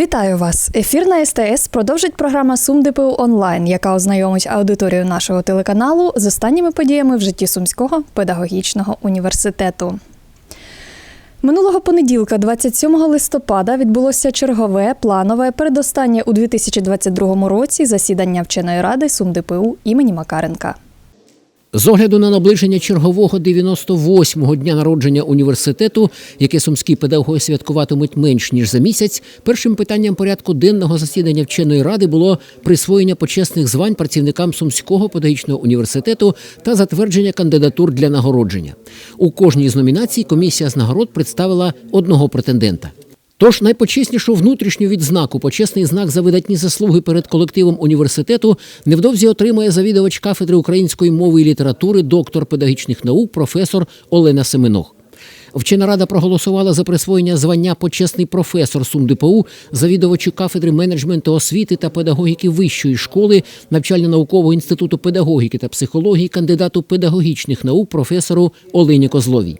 Вітаю вас! Ефір на СТС продовжить програма Сум ДПУ онлайн, яка ознайомить аудиторію нашого телеканалу з останніми подіями в житті Сумського педагогічного університету. Минулого понеділка, 27 листопада, відбулося чергове планове передостаннє у 2022 році засідання вченої ради Сум ДПУ імені Макаренка. З огляду на наближення чергового 98-го дня народження університету, яке сумські педагоги святкуватимуть менш ніж за місяць, першим питанням порядку денного засідання вченої ради було присвоєння почесних звань працівникам Сумського педагогічного університету та затвердження кандидатур для нагородження. У кожній з номінацій комісія з нагород представила одного претендента. Тож найпочеснішу внутрішню відзнаку, почесний знак за видатні заслуги перед колективом університету, невдовзі отримає завідувач кафедри української мови і літератури, доктор педагогічних наук, професор Олена Семенох. Вчена рада проголосувала за присвоєння звання почесний професор СумДПУ, завідувачу кафедри менеджменту освіти та педагогіки вищої школи, навчально-наукового інституту педагогіки та психології, кандидату педагогічних наук професору Олені Козловій.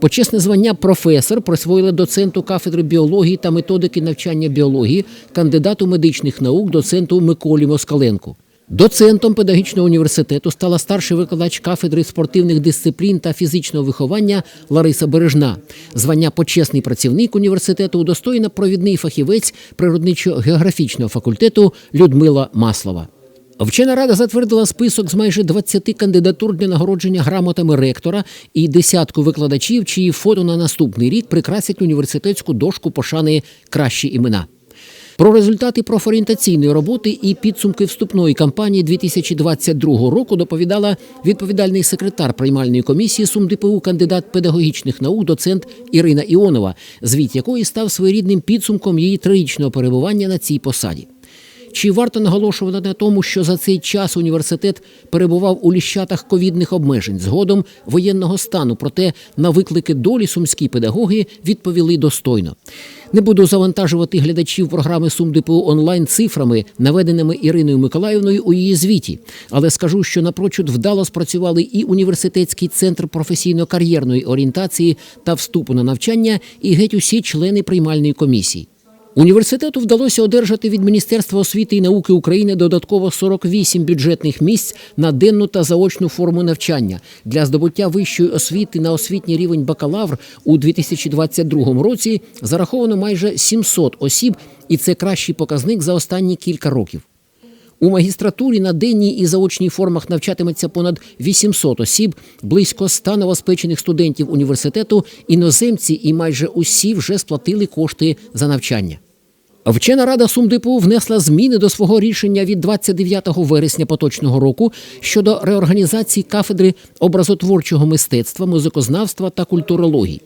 Почесне звання професор присвоїли доценту кафедри біології та методики навчання біології, кандидату медичних наук, доценту Миколі Москаленку. Доцентом педагогічного університету стала старший викладач кафедри спортивних дисциплін та фізичного виховання Лариса Бережна. Звання почесний працівник університету удостоєна провідний фахівець природничо-географічного факультету Людмила Маслова. Вчена рада затвердила список з майже 20 кандидатур для нагородження грамотами ректора і десятку викладачів, чиї фото на наступний рік прикрасять університетську дошку пошани кращі імена. Про результати профорієнтаційної роботи і підсумки вступної кампанії 2022 року доповідала відповідальний секретар приймальної комісії СумДПУ, кандидат педагогічних наук, доцент Ірина Іонова, звіт якої став своєрідним підсумком її трирічного перебування на цій посаді. Чи варто наголошувати на тому, що за цей час університет перебував у ліщатах ковідних обмежень згодом воєнного стану? Проте на виклики долі сумські педагоги відповіли достойно. Не буду завантажувати глядачів програми СумДПУ онлайн цифрами, наведеними Іриною Миколаївною у її звіті, але скажу, що напрочуд вдало спрацювали і університетський центр професійно-кар'єрної орієнтації та вступу на навчання, і геть усі члени приймальної комісії. Університету вдалося одержати від Міністерства освіти і науки України додатково 48 бюджетних місць на денну та заочну форму навчання для здобуття вищої освіти на освітній рівень бакалавр у 2022 році зараховано майже 700 осіб, і це кращий показник за останні кілька років. У магістратурі на денній і заочній формах навчатиметься понад 800 осіб, близько 100 новоспечених студентів університету, іноземці і майже усі вже сплатили кошти за навчання. Вчена рада СумДПУ внесла зміни до свого рішення від 29 вересня поточного року щодо реорганізації кафедри образотворчого мистецтва, музикознавства та культурології.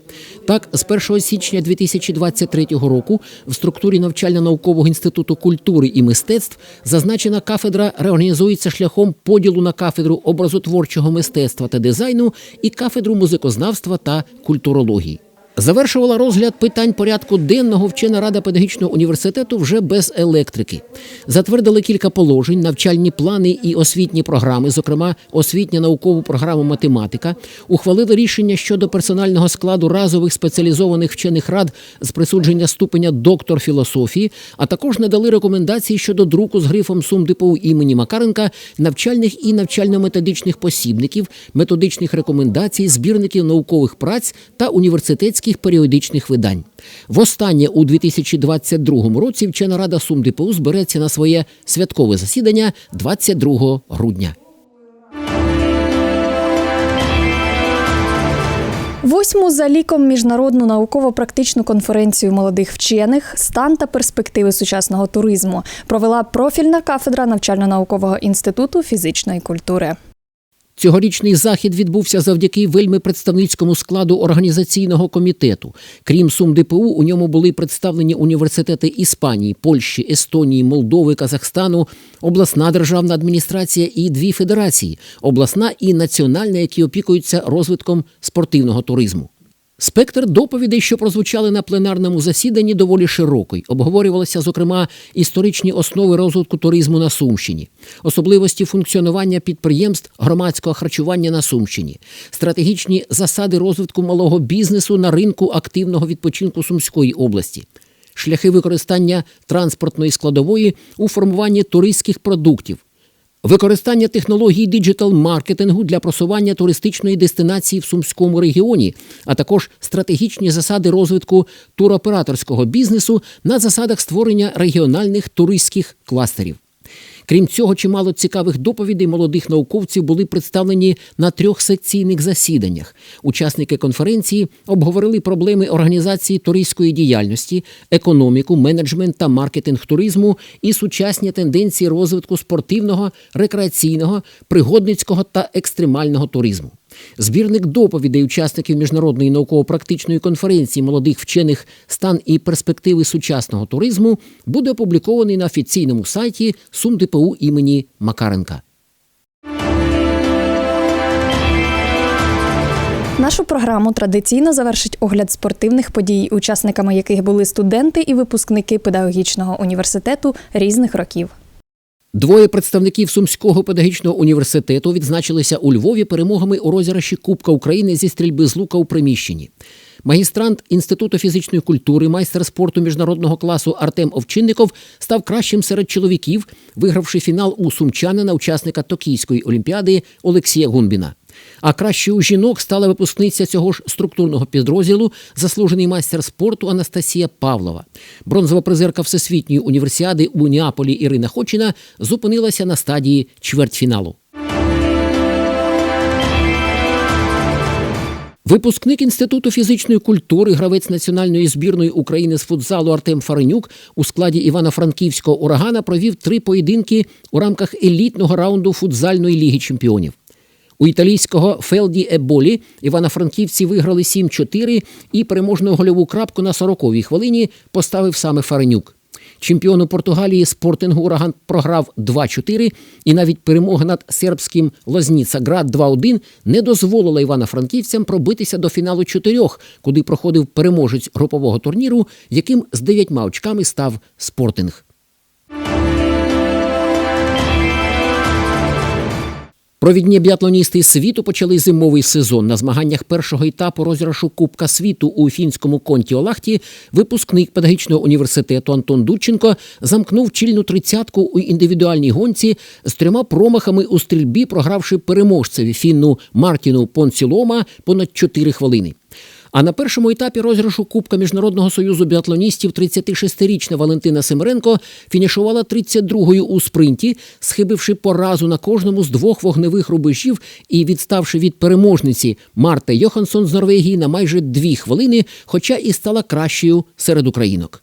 Так, з 1 січня 2023 року в структурі навчально-наукового інституту культури і мистецтв зазначена кафедра реорганізується шляхом поділу на кафедру образотворчого мистецтва та дизайну і кафедру музикознавства та культурології. Завершувала розгляд питань порядку денного вчена рада педагогічного університету вже без електрики. Затвердили кілька положень, навчальні плани і освітні програми, зокрема освітньо наукову програму математика. Ухвалили рішення щодо персонального складу разових спеціалізованих вчених рад з присудження ступеня доктор філософії, а також надали рекомендації щодо друку з грифом СумДПУ імені Макаренка навчальних і навчально-методичних посібників, методичних рекомендацій, збірників наукових праць та університетських періодичних видань. Востаннє у 2022 році вчена рада СумДПУ збереться на своє святкове засідання 22 грудня. Восьму за ліком міжнародну науково-практичну конференцію молодих вчених стан та перспективи сучасного туризму провела профільна кафедра навчально-наукового інституту фізичної культури. Цьогорічний захід відбувся завдяки вельми представницькому складу організаційного комітету. Крім сум ДПУ, у ньому були представлені університети Іспанії, Польщі, Естонії, Молдови, Казахстану, обласна державна адміністрація і дві федерації обласна і національна, які опікуються розвитком спортивного туризму. Спектр доповідей, що прозвучали на пленарному засіданні, доволі широкий. Обговорювалися, зокрема, історичні основи розвитку туризму на Сумщині, особливості функціонування підприємств громадського харчування на Сумщині, стратегічні засади розвитку малого бізнесу на ринку активного відпочинку Сумської області. шляхи використання транспортної складової у формуванні туристських продуктів, використання технологій діджитал-маркетингу для просування туристичної дестинації в Сумському регіоні, а також стратегічні засади розвитку туроператорського бізнесу на засадах створення регіональних туристських кластерів. Крім цього, чимало цікавих доповідей молодих науковців були представлені на трьох секційних засіданнях. Учасники конференції обговорили проблеми організації туристської діяльності, економіку, менеджмент та маркетинг туризму і сучасні тенденції розвитку спортивного, рекреаційного, пригодницького та екстремального туризму. Збірник доповідей учасників міжнародної науково-практичної конференції молодих вчених стан і перспективи сучасного туризму буде опублікований на офіційному сайті СумДПУ імені Макаренка. Нашу програму традиційно завершить огляд спортивних подій, учасниками яких були студенти і випускники педагогічного університету різних років. Двоє представників Сумського педагогічного університету відзначилися у Львові перемогами у розіграші Кубка України зі стрільби з лука у приміщенні. Магістрант Інституту фізичної культури, майстер спорту міжнародного класу Артем Овчинников став кращим серед чоловіків, вигравши фінал у сумчанина, учасника Токійської олімпіади Олексія Гунбіна. А кращою у жінок стала випускниця цього ж структурного підрозділу, заслужений майстер спорту Анастасія Павлова. Бронзова призерка Всесвітньої універсіади у Неаполі Ірина Хочина зупинилася на стадії чвертьфіналу. Випускник Інституту фізичної культури, гравець національної збірної України з футзалу Артем Фаренюк у складі Івано-Франківського урагана провів три поєдинки у рамках елітного раунду футзальної ліги чемпіонів. У італійського Фелді Еболі івано-франківці виграли 7-4 і переможну гольову крапку на 40-й хвилині поставив саме Фаренюк. Чемпіону Португалії спортингу ураган програв 2-4, і навіть перемога над сербським Лозніца Град 2-1 не дозволила івано-франківцям пробитися до фіналу чотирьох, куди проходив переможець групового турніру, яким з дев'ятьма очками став спортинг. Провідні біатлоністи світу почали зимовий сезон. На змаганнях першого етапу розіграшу Кубка світу у фінському конті Олахті випускник педагогічного університету Антон Дудченко замкнув чільну тридцятку у індивідуальній гонці з трьома промахами у стрільбі, програвши переможцеві фінну Мартіну Понцілома понад 4 хвилини. А на першому етапі розіграшу Кубка Міжнародного союзу біатлоністів 36-річна Валентина Семеренко фінішувала 32-ю у спринті, схибивши поразу на кожному з двох вогневих рубежів і відставши від переможниці Марти Йоханссон з Норвегії на майже дві хвилини, хоча і стала кращою серед українок.